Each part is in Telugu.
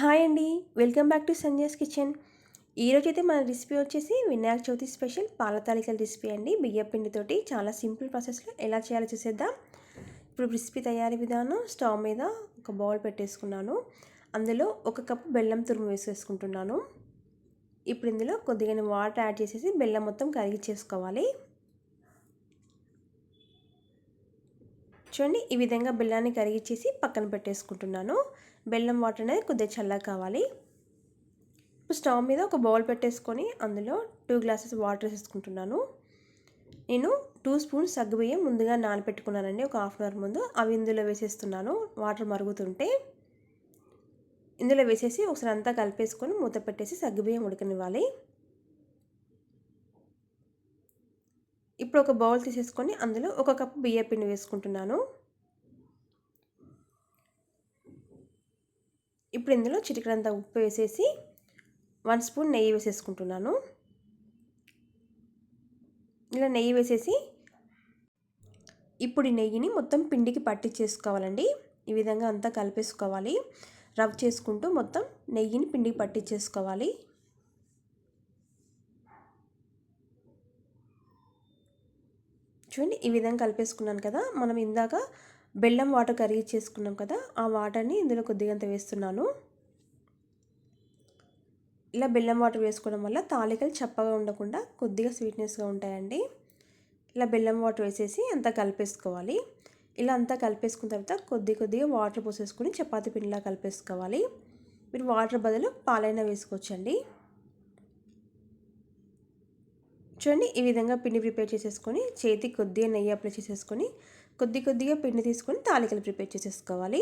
హాయ్ అండి. Welcome back to Sanjay's kitchen. ఈరోజు అయితే మన రెసిపీ వచ్చేసి వినాయక చవితి స్పెషల్ పాల తాలికల రెసిపీ అండి. బియ్య పిండితోటి చాలా సింపుల్ ప్రాసెస్లో ఎలా చేయాలో చూసేద్దాం. ఇప్పుడు రెసిపీ తయారీ విధానం స్టవ్ మీద ఒక బౌల్ పెట్టేసుకున్నాను. అందులో ఒక కప్పు బెల్లం తురుము వేసేసుకుంటున్నాను. ఇప్పుడు ఇందులో కొద్దిగా వాటర్ యాడ్ చేసేసి బెల్లం మొత్తం కరిగి చేసుకోవాలి చూడండి ఈ విధంగా బెల్లాన్ని కరిగిచ్చేసి పక్కన పెట్టేసుకుంటున్నాను. బెల్లం వాటర్ అనేది కొద్దిగా చల్లగా కావాలి. ఇప్పుడు స్టవ్ మీద ఒక బౌల్ పెట్టేసుకొని అందులో టూ గ్లాసెస్ వాటర్ వేసుకుంటున్నాను నేను టూ స్పూన్స్ సగ్గుబియ్యం ముందుగా నానబెట్టుకున్నానండి. ఒక హాఫ్ అన్ అవర్ ముందు అవి ఇందులో వేసేస్తున్నాను. వాటర్ మరుగుతుంటే ఇందులో వేసేసి ఒకసారి అంతా కలిపేసుకొని మూత పెట్టేసి సగ్గుబియ్యం ఉడకనివ్వాలి. ఇప్పుడు ఒక బౌల్ తీసేసుకొని అందులో ఒక కప్పు బియ్య పిండి వేసుకుంటున్నాను. ఇప్పుడు ఇందులో చిటికడంతా ఉప్పు వేసేసి వన్ స్పూన్ నెయ్యి వేసేసుకుంటున్నాను. ఇలా నెయ్యి వేసేసి ఇప్పుడు ఈ నెయ్యిని మొత్తం పిండికి పట్టించేసుకోవాలండి. ఈ విధంగా అంతా కలిపేసుకోవాలి. రబ్ చేసుకుంటూ మొత్తం నెయ్యిని పిండికి పట్టించేసుకోవాలి. చూడండి ఈ విధంగా కలిపేసుకున్నాను కదా. మనం ఇందాక బెల్లం వాటర్ కరిగి చేసుకున్నాం కదా ఆ వాటర్ని ఇందులో కొద్దిగా వేస్తున్నాను. ఇలా బెల్లం వాటర్ వేసుకోవడం వల్ల తాలికలు చప్పగా ఉండకుండా కొద్దిగా స్వీట్నెస్గా ఉంటాయండి. ఇలా బెల్లం వాటర్ వేసేసి అంతా కలిపేసుకోవాలి. ఇలా అంతా కలిపేసుకున్న తర్వాత కొద్ది కొద్దిగా వాటర్ పోసేసుకొని చపాతీ పిండిలా కలిపేసుకోవాలి. మీరు వాటర్ బదులు పాలైనా వేసుకోవచ్చండి. చూడండి ఈ విధంగా పిండి ప్రిపేర్ చేసేసుకొని చేతికి కొద్దిగా నెయ్యి అప్లై చేసేసుకొని కొద్ది కొద్దిగా పిండి తీసుకొని తాలికలు ప్రిపేర్ చేసేసుకోవాలి.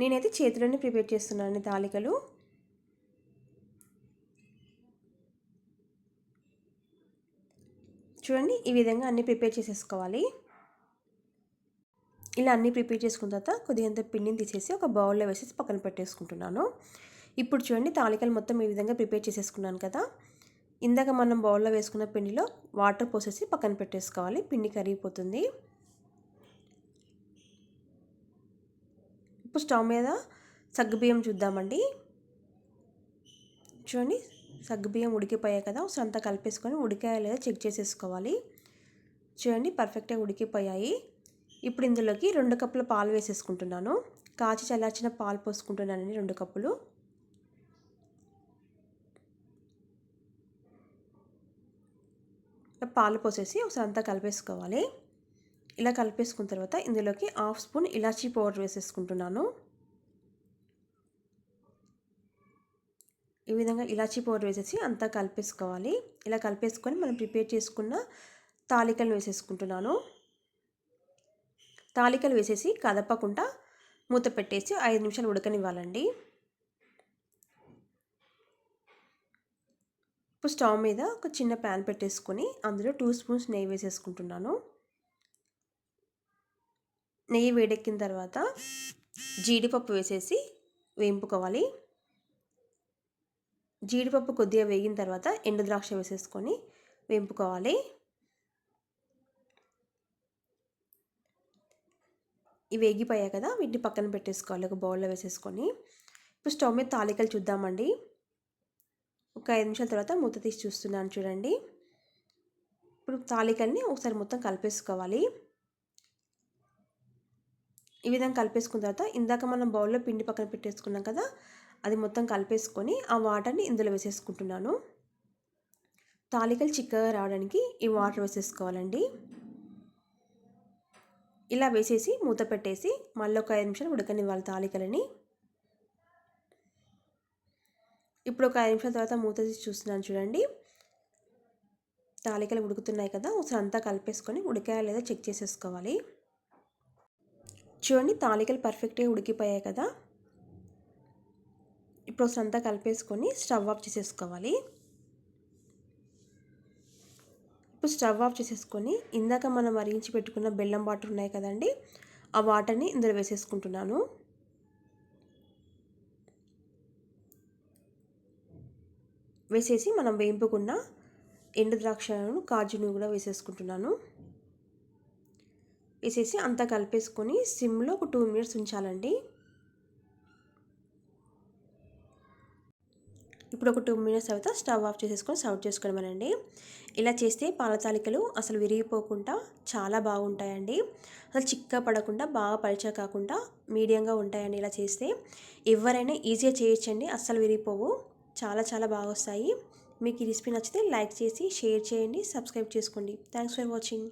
నేనైతే చేతిలోనే ప్రిపేర్ చేస్తున్నాను తాలికలు. చూడండి ఈ విధంగా అన్నీ ప్రిపేర్ చేసేసుకోవాలి. ఇలా అన్నీ ప్రిపేర్ చేసుకున్న తర్వాత కొద్దిగంత పిండిని తీసేసి ఒక బౌల్లో వేసేసి పక్కన పెట్టేసుకుంటున్నాను. ఇప్పుడు చూడండి తాలికలు మొత్తం ఈ విధంగా ప్రిపేర్ చేసేసుకున్నాను కదా. ఇందాక మనం బౌల్లో వేసుకున్న పిండిలో వాటర్ పోసేసి పక్కన పెట్టేసుకోవాలి. పిండి కరిగిపోతుంది. ఇప్పుడు స్టవ్ మీద సగ్గుబియ్యం చూద్దామండి. చూడండి సగ్గుబియ్యం ఉడికిపోయాయి కదా. ఒకసారి అంతా కలిపేసుకొని ఉడికాయా లేదా చెక్ చేసేసుకోవాలి. చూడండి పర్ఫెక్ట్గా ఉడికిపోయాయి. ఇప్పుడు ఇందులోకి రెండు కప్పుల పాలు వేసేసుకుంటున్నాను. కాచి చల్లార్చిన పాలు పోసుకుంటున్నానండి రెండు కప్పులు. పాలు పోసేసి ఒకసారి అంతా కలిపేసుకోవాలి. ఇలా కలిపేసుకున్న తర్వాత ఇందులోకి హాఫ్ స్పూన్ ఇలాచీ పౌడర్ వేసేసుకుంటున్నాను. ఈ విధంగా ఇలాచీ పౌడర్ వేసేసి అంతా కలిపేసుకోవాలి. ఇలా కలిపేసుకొని మనం ప్రిపేర్ చేసుకున్న తాలికలు వేసేసుకుంటున్నాను. తాలికలు వేసేసి కదపకుండా మూత పెట్టేసి ఐదు నిమిషాలు ఉడకనివ్వాలండి. ఇప్పుడు స్టవ్ మీద ఒక చిన్న ప్యాన్ పెట్టేసుకొని అందులో టూ స్పూన్స్ నెయ్యి వేసేసుకుంటున్నాను. నెయ్యి వేడెక్కిన తర్వాత జీడిపప్పు వేసేసి వేయింపుకోవాలి. జీడిపప్పు కొద్దిగా వేగిన తర్వాత ఎండు ద్రాక్ష వేసేసుకొని వేంపుకోవాలి ఇవి వేగిపోయాయి కదా వీటిని పక్కన పెట్టేసుకోవాలి ఒక బౌల్లో వేసేసుకొని. ఇప్పుడు స్టవ్ మీద తాలికలు చూద్దామండి. ఒక ఐదు నిమిషాల తర్వాత మూత తీసి చూస్తున్నాను చూడండి. ఇప్పుడు తాలికల్ని ఒకసారి మొత్తం కలిపేసుకోవాలి. ఈ విధంగా కలిపేసుకున్న తర్వాత ఇందాక మనం బౌల్లో పిండి పక్కన పెట్టేసుకున్నాం కదా అది మొత్తం కలిపేసుకొని ఆ వాటర్ని ఇందులో వేసేసుకుంటున్నాను. తాలికలు చిక్కగా రావడానికి ఈ వాటర్ వేసేసుకోవాలండి. ఇలా వేసేసి మూత పెట్టేసి మళ్ళీ ఒక ఐదు నిమిషాలు ఉడకనివ్వాలి తాలికలని. ఇప్పుడు ఒక ఐదు నిమిషాల తర్వాత మూత తీసి చూస్తున్నాను చూడండి. తాలికలు ఉడుకుతున్నాయి కదా ఒకసారి అంతా కలిపేసుకొని ఉడికాయా లేదా చెక్ చేసేసుకోవాలి. చూడండి తాలికలు పర్ఫెక్ట్గా ఉడికిపోయాయి కదా. ఇప్పుడు ఒకసారి అంతా కలిపేసుకొని స్టవ్ ఆఫ్ చేసేసుకోవాలి. ఇప్పుడు స్టవ్ ఆఫ్ చేసేసుకొని ఇందాక మనం మరిగించి పెట్టుకున్న బెల్లం వాటర్ ఉన్నాయి కదండి ఆ వాటర్ని ఇందులో వేసేసుకుంటున్నాను. వేసేసి మనం వేయింపుకున్న ఎండు ద్రాక్షలను కాజును కూడా వేసేసుకుంటున్నాను. వేసేసి అంతా కలిపేసుకొని సిమ్లో ఒక టూ మినిట్స్ ఉంచాలండి. ఇప్పుడు ఒక టూ మినిట్స్ తర్వాత స్టవ్ ఆఫ్ చేసేసుకొని సర్వ్ చేసుకోవడమేనండి. ఇలా చేస్తే పాలతాలికలు అసలు విరిగిపోకుండా చాలా బాగుంటాయండి. అసలు చిక్క పడకుండా బాగా పలిచా కాకుండా మీడియంగా ఉంటాయండి ఇలా చేస్తే. ఎవరైనా ఈజీగా చేయొచ్చండి అస్సలు విరిగిపోవు. చాలా చాలా బాగా వస్తాయి. మీకు ఈ రెసిపీ నచ్చితే లైక్ చేసి షేర్ చేయండి సబ్స్క్రైబ్ చేసుకోండి. Thanks for watching.